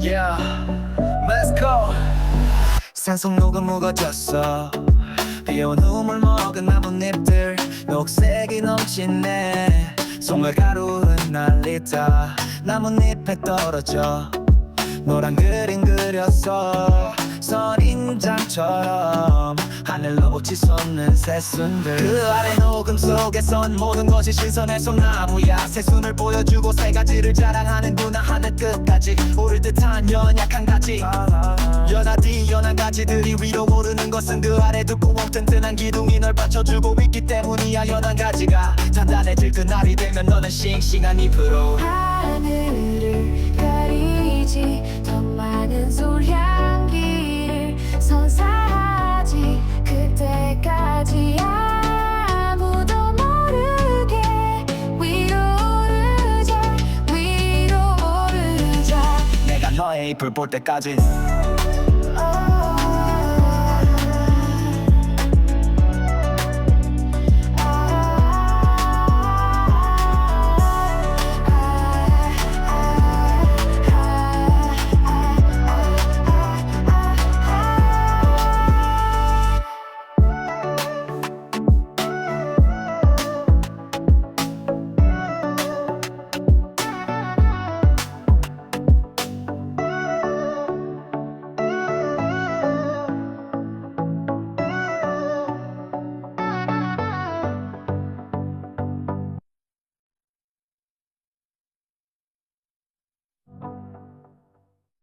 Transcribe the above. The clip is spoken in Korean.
Yeah, let's go. 산속 녹음 무거졌어. 비온 우물 먹은 나뭇잎들 녹색이 넘치네. 송을가루 흩날리다 나뭇잎에 떨어져. 노란 그림 그렸어 선인장처럼 하늘로 빛이 솟는 새순들 그 아래 녹음 속에선 모든 것이 신선해 소나무야 새순을 보여주고 세 가지를 자랑하는 누나 듯한 연약한 가지. 연하디 연한 가지들이 위로 오르는 것은 그 아래 두꺼운 튼튼한 기둥이 널 받쳐주고 있기 때문이야 연한 가지가. 단단해질 그날이 되면 너는 싱싱한 잎으로 너의 잎을 볼 때까지